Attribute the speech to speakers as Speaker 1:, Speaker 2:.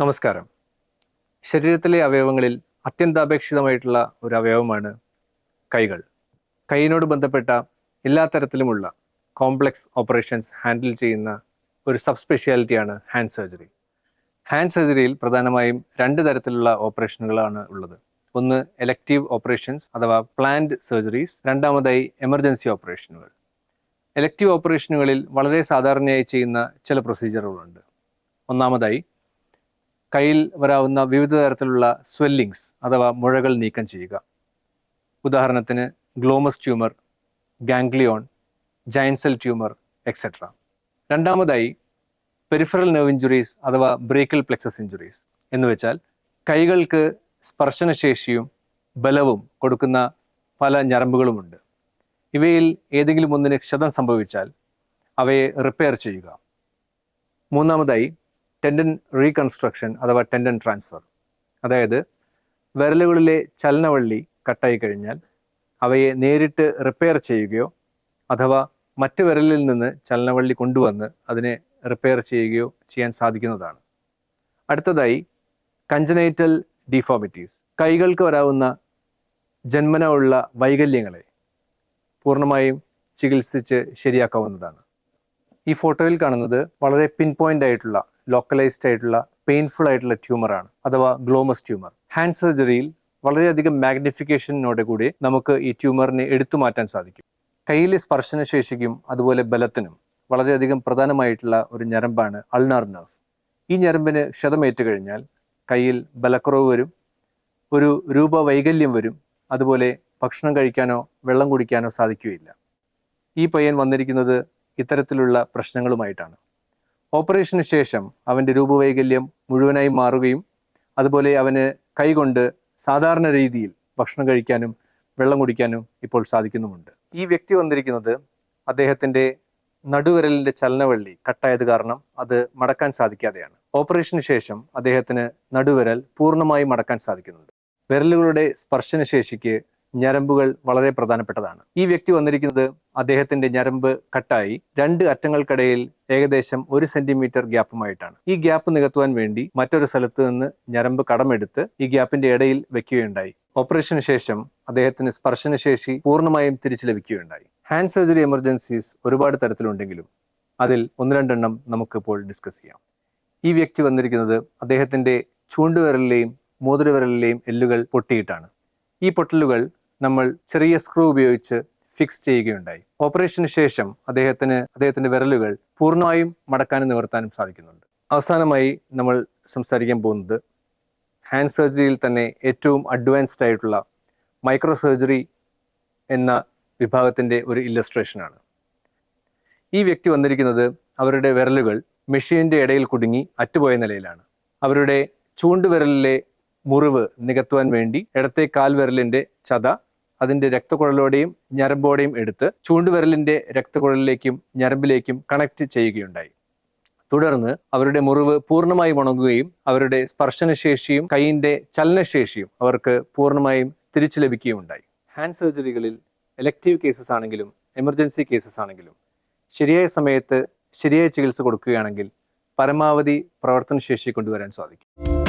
Speaker 1: നമസ്കാരം. ശരീരത്തിലെ അവയവങ്ങളിൽ അത്യന്താപേക്ഷിതമായിട്ടുള്ള ഒരു അവയവമാണ് കൈകൾ. കൈയിനോട് ബന്ധപ്പെട്ട എല്ലാ തരത്തിലുമുള്ള കോംപ്ലക്സ് ഓപ്പറേഷൻസ് ഹാൻഡിൽ ചെയ്യുന്ന ഒരു സബ് സ്പെഷ്യാലിറ്റിയാണ് ഹാൻഡ് സർജറി ഹാൻഡ് സർജറിയിൽ പ്രധാനമായും രണ്ട് തരത്തിലുള്ള ഓപ്പറേഷനുകളാണ് ഉള്ളത്. ഒന്ന് എലക്റ്റീവ് ഓപ്പറേഷൻസ് അഥവാ പ്ലാൻഡ് സർജറീസ് രണ്ടാമതായി എമർജൻസി ഓപ്പറേഷനുകൾ എലക്റ്റീവ് ഓപ്പറേഷനുകളിൽ വളരെ സാധാരണയായി ചെയ്യുന്ന ചില പ്രൊസീജിയറുകളുണ്ട് ഒന്നാമതായി കയ്യിൽ വരാവുന്ന വിവിധ തരത്തിലുള്ള സ്വെല്ലിങ്സ് അഥവാ മുഴകൾ നീക്കം ചെയ്യുക. ഉദാഹരണത്തിന് glomus tumour ganglion giant cell tumour etcetera രണ്ടാമതായി പെരിഫറൽ നെർവ് ഇഞ്ചുറീസ് അഥവാ ബ്രേക്കൽ പ്ലെക്സസ് ഇഞ്ചുറീസ് എന്ന് വെച്ചാൽ കൈകൾക്ക് സ്പർശനശേഷിയും ബലവും കൊടുക്കുന്ന പല ഞരമ്പുകളുമുണ്ട്. ഇവയിൽ ഏതെങ്കിലും ഒന്നിന് ക്ഷതം സംഭവിച്ചാൽ അവയെ റിപ്പയർ ചെയ്യുക. മൂന്നാമതായി ടെൻഡൻ റീകൺസ്ട്രക്ഷൻ അഥവാ ടെൻഡൻ ട്രാൻസ്ഫർ അതായത് വിരലുകളിലെ ചലനവള്ളി കട്ടായി കഴിഞ്ഞാൽ അവയെ നേരിട്ട് റിപ്പയർ ചെയ്യുകയോ അഥവാ മറ്റു വിരലിൽ നിന്ന് ചലനവള്ളി കൊണ്ടുവന്ന് അതിനെ റിപ്പയർ ചെയ്യുകയോ ചെയ്യാൻ സാധിക്കുന്നതാണ്. അടുത്തതായി കഞ്ചനൈറ്റൽ ഡിഫോമിറ്റീസ് കൈകൾക്ക് വരാവുന്ന ജന്മന ഉള്ള വൈകല്യങ്ങളെ പൂർണമായും ചികിത്സിച്ച് ശരിയാക്കാവുന്നതാണ്. ഈ ഫോട്ടോയിൽ കാണുന്നത് വളരെ പിൻ പോയിന്റ് ആയിട്ടുള്ള ലോക്കലൈസ്ഡ് ആയിട്ടുള്ള പെയിൻഫുൾ ആയിട്ടുള്ള ട്യൂമറാണ് അഥവാ ഗ്ലോമസ് ട്യൂമർ ഹാൻഡ് സർജറിയിൽ വളരെയധികം മാഗ്നിഫിക്കേഷനോടെ കൂടി നമുക്ക് ഈ ട്യൂമറിനെ എടുത്തു മാറ്റാൻ സാധിക്കും. കയ്യിലെ സ്പർശനശേഷിക്കും അതുപോലെ ബലത്തിനും വളരെയധികം പ്രധാനമായിട്ടുള്ള ഒരു ഞരമ്പാണ് അൾനാർ നെർവ് ഈ ഞരമ്പിന് ക്ഷതമേറ്റ് കഴിഞ്ഞാൽ കയ്യിൽ ബലക്കുറവ് വരും ഒരു രൂപ വൈകല്യം വരും അതുപോലെ ഭക്ഷണം കഴിക്കാനോ വെള്ളം കുടിക്കാനോ സാധിക്കുകയില്ല. ഈ പയ്യൻ വന്നിരിക്കുന്നത് ഇത്തരത്തിലുള്ള പ്രശ്നങ്ങളുമായിട്ടാണ്. ഓപ്പറേഷന് ശേഷം അവന്റെ രൂപവൈകല്യം മുഴുവനായി മാറുകയും അതുപോലെ അവന് കൈകൊണ്ട് സാധാരണ രീതിയിൽ ഭക്ഷണം കഴിക്കാനും വെള്ളം കുടിക്കാനും ഇപ്പോൾ സാധിക്കുന്നുമുണ്ട്. ഈ വ്യക്തി വന്നിരിക്കുന്നത് അദ്ദേഹത്തിന്റെ നടുവിരലിന്റെ ചലനവള്ളി കട്ടായത് കാരണം അത് മടക്കാൻ സാധിക്കാതെയാണ്. ഓപ്പറേഷന് ശേഷം അദ്ദേഹത്തിന് നടുവിരൽ പൂർണമായി മടക്കാൻ സാധിക്കുന്നുണ്ട്. വിരലുകളുടെ സ്പർശനശേഷിക്ക് ഞരമ്പുകൾ വളരെ പ്രധാനപ്പെട്ടതാണ്. ഈ വ്യക്തി വന്നിരിക്കുന്നത് അദ്ദേഹത്തിന്റെ ഞരമ്പ് കട്ടായി രണ്ട് അറ്റങ്ങൾക്കിടയിൽ ഏകദേശം ഒരു സെന്റിമീറ്റർ ഗ്യാപ്പുമായിട്ടാണ്. ഈ ഗ്യാപ്പ് നികത്തുവാൻ വേണ്ടി മറ്റൊരു സ്ഥലത്ത് നിന്ന് ഞരമ്പ് കടമെടുത്ത് ഈ ഗ്യാപ്പിന്റെ ഇടയിൽ വെക്കുകയുണ്ടായി. ഓപ്പറേഷന് ശേഷം അദ്ദേഹത്തിന് സ്പർശനശേഷി പൂർണമായും തിരിച്ചു ലഭിക്കുകയുണ്ടായി. ഹാൻഡ് സർജറി എമർജൻസീസ് ഒരുപാട് തരത്തിലുണ്ടെങ്കിലും അതിൽ ഒന്ന് രണ്ടെണ്ണം നമുക്കിപ്പോൾ ഡിസ്കസ് ചെയ്യാം. ഈ വ്യക്തി വന്നിരിക്കുന്നത് അദ്ദേഹത്തിന്റെ ചൂണ്ടുവിരലിലെയും മോതിരവിരലിലെയും എല്ലുകൾ പൊട്ടിയിട്ടാണ്. ഈ പൊട്ടലുകൾ നമ്മൾ ചെറിയ സ്ക്രൂ ഉപയോഗിച്ച് ഫിക്സ് ചെയ്യുകയുണ്ടായി. ഓപ്പറേഷന് ശേഷം അദ്ദേഹത്തിന് അദ്ദേഹത്തിന്റെ വിരലുകൾ പൂർണമായും മടക്കാനും നിവർത്താനും സാധിക്കുന്നുണ്ട്. അവസാനമായി നമ്മൾ സംസാരിക്കാൻ പോകുന്നത് ഹാൻഡ് സർജറിയിൽ തന്നെ ഏറ്റവും അഡ്വാൻസ്ഡ് ആയിട്ടുള്ള മൈക്രോ സർജറി എന്ന വിഭാഗത്തിന്റെ ഒരു ഇല്ലസ്ട്രേഷനാണ് ഈ വ്യക്തി വന്നിരിക്കുന്നത് അവരുടെ വിരലുകൾ മെഷീന്റെ ഇടയിൽ കുടുങ്ങി അറ്റുപോയ നിലയിലാണ്. അവരുടെ ചൂണ്ടുവിരലിലെ മുറിവ് നികത്തുവാൻ വേണ്ടി ഇടത്തെ കാൽവിരലിന്റെ ചത അതിന്റെ രക്തക്കുഴലോടെയും ഞരമ്പോടെയും എടുത്ത് ചൂണ്ടുവിരലിന്റെ രക്തക്കുഴലിലേക്കും ഞരമ്പിലേക്കും കണക്ട് ചെയ്യുകയുണ്ടായി. തുടർന്ന് അവരുടെ മുറിവ് പൂർണമായും ഉണങ്ങുകയും അവരുടെ സ്പർശനശേഷിയും കൈയിന്റെ ചലനശേഷിയും അവർക്ക് പൂർണമായും തിരിച്ചു ലഭിക്കുകയുണ്ടായി. ഹാൻഡ് സർജറികളിൽ എലക്റ്റീവ് കേസസ് ആണെങ്കിലും എമർജൻസി കേസസ് ആണെങ്കിലും ശരിയായ സമയത്ത് ശരിയായ ചികിത്സ കൊടുക്കുകയാണെങ്കിൽ പരമാവധി പ്രവർത്തനശേഷി കൊണ്ടുവരാൻ സാധിക്കും.